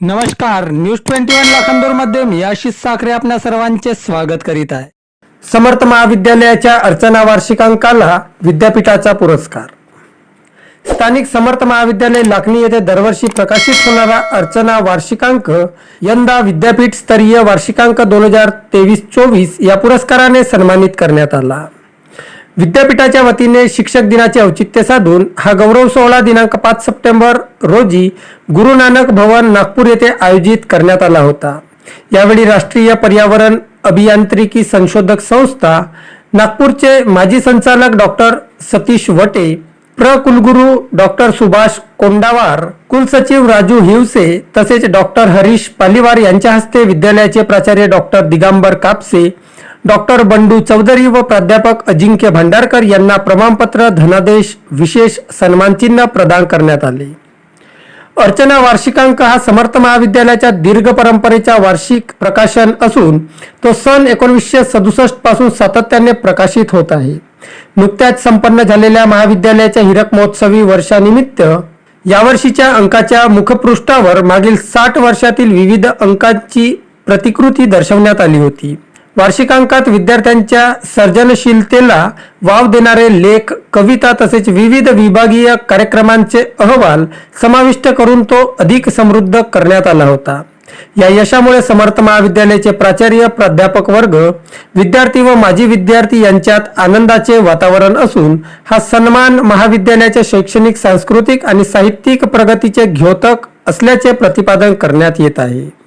नमस्कार news twenty one लाखांदूरमध्ये मी आशिष साखरे आपल्या सर्वांचे स्वागत करीत आहे. समर्थ महाविद्यालयाच्या अर्चना वार्षिकांकाला विद्यापीठाचा पुरस्कार. स्थानिक समर्थ महाविद्यालय लाखणी येथे दरवर्षी प्रकाशित होणारा अर्चना वार्षिकांक यंदा विद्यापीठ स्तरीय वार्षिकांक दोन हजार तेवीस चोवीस या पुरस्काराने सन्मानित करण्यात आला. विद्यापीठाच्या वतीने शिक्षक दिनाचे औचित्य साधून हा गौरव सोहळा दिनांक पाच सप्टेंबर रोजी गुरु नानक भवन नागपूर येथे आयोजित करण्यात आला होता. यावेळी राष्ट्रीय पर्यावरण अभियांत्रिकी संशोधक संस्था नागपूरचे माजी संचालक डॉक्टर सतीश वटे प्र कुलगुरू डॉक्टर सुभाष कोंडावार कुलसचिव राजू हिवसे तसेच डॉक्टर हरीश पालिवार यांच्या हस्ते विद्यालयाचे प्राचार्य डॉक्टर दिगंबर कापसे डॉक्टर बंडू चौधरी व प्राध्यापक अजिंक्य भांडारकर यांना प्रमाणपत्र धनादेश विशेष सन्मानचिन्ह प्रदान करण्यात आले. अर्चना वार्षिकांक हा समर्थ महाविद्यालयाच्या दीर्घ परंपरेचा वार्षिक प्रकाशन असून तो सन एकोणीसशे सदुसष्टपासून सातत्याने प्रकाशित होत आहे. नुकत्याच संपन्न झालेल्या महाविद्यालयाच्या हिरक महोत्सवी वर्षानिमित्त यावर्षीच्या अंकाच्या मुखपृष्ठावर मागील साठ वर्षातील विविध अंकांची प्रतिकृती दर्शवण्यात आली होती. वार्षिकांकात विद्यार्थ्यांच्या सर्जनशीलतेला वाव देणारे लेख कविता तसेच विविध विभागीय कार्यक्रमांचे अहवाल समाविष्ट करून तो अधिक समृद्ध करण्यात आला होता. या यशामुळे समर्थ महाविद्यालयाचे प्राचार्य प्राध्यापक वर्ग विद्यार्थी व माजी विद्यार्थी यांच्यात आनंदाचे वातावरण असून हा सन्मान महाविद्यालयाच्या शैक्षणिक सांस्कृतिक आणि साहित्यिक प्रगतीचे घ्योतक असल्याचे प्रतिपादन करण्यात येत आहे.